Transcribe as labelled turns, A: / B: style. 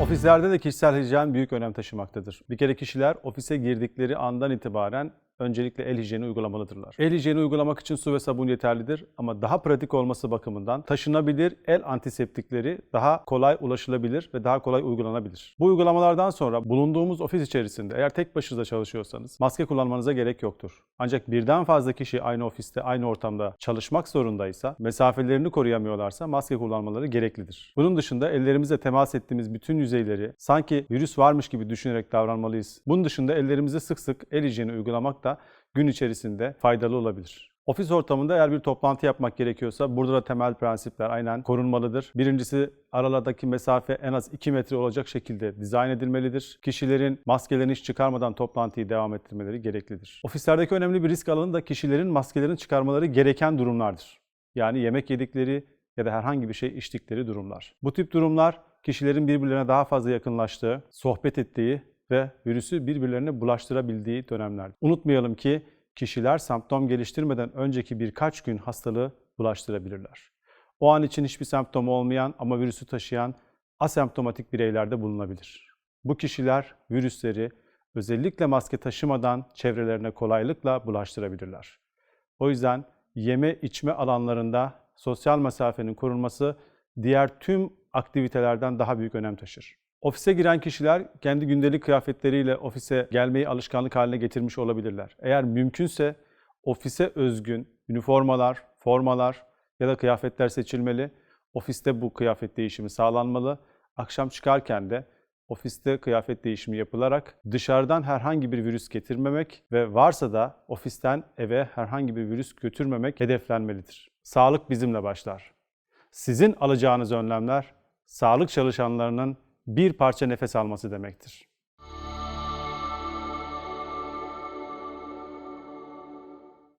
A: Ofislerde de kişisel hijyen büyük önem taşımaktadır. Bir kere kişiler ofise girdikleri andan itibaren öncelikle el hijyeni uygulamalıdırlar. El hijyeni uygulamak için su ve sabun yeterlidir ama daha pratik olması bakımından taşınabilir el antiseptikleri daha kolay ulaşılabilir ve daha kolay uygulanabilir. Bu uygulamalardan sonra bulunduğumuz ofis içerisinde eğer tek başınıza çalışıyorsanız maske kullanmanıza gerek yoktur. Ancak birden fazla kişi aynı ofiste, aynı ortamda çalışmak zorundaysa, mesafelerini koruyamıyorlarsa maske kullanmaları gereklidir. Bunun dışında ellerimizle temas ettiğimiz bütün yüzeyleri sanki virüs varmış gibi düşünerek davranmalıyız. Bunun dışında ellerimize sık sık el hijyeni uygulamak da gün içerisinde faydalı olabilir. Ofis ortamında eğer bir toplantı yapmak gerekiyorsa burada da temel prensipler aynen korunmalıdır. Birincisi aralardaki mesafe en az 2 metre olacak şekilde dizayn edilmelidir. Kişilerin maskelerini hiç çıkarmadan toplantıyı devam ettirmeleri gereklidir. Ofislerdeki önemli bir risk alanı da kişilerin maskelerini çıkarmaları gereken durumlardır. Yani yemek yedikleri ya da herhangi bir şey içtikleri durumlar. Bu tip durumlar kişilerin birbirlerine daha fazla yakınlaştığı, sohbet ettiği ve virüsü birbirlerine bulaştırabildiği dönemlerdir. Unutmayalım ki kişiler semptom geliştirmeden önceki birkaç gün hastalığı bulaştırabilirler. O an için hiçbir semptomu olmayan ama virüsü taşıyan asemptomatik bireylerde bulunabilir. Bu kişiler virüsleri özellikle maske taşımadan çevrelerine kolaylıkla bulaştırabilirler. O yüzden yeme içme alanlarında sosyal mesafenin korunması diğer tüm aktivitelerden daha büyük önem taşır. Ofise giren kişiler kendi gündelik kıyafetleriyle ofise gelmeyi alışkanlık haline getirmiş olabilirler. Eğer mümkünse ofise özgün üniformalar, formalar ya da kıyafetler seçilmeli. Ofiste bu kıyafet değişimi sağlanmalı. Akşam çıkarken de ofiste kıyafet değişimi yapılarak dışarıdan herhangi bir virüs getirmemek ve varsa da ofisten eve herhangi bir virüs götürmemek hedeflenmelidir. Sağlık bizimle başlar. Sizin alacağınız önlemler sağlık çalışanlarının bir parça nefes alması demektir.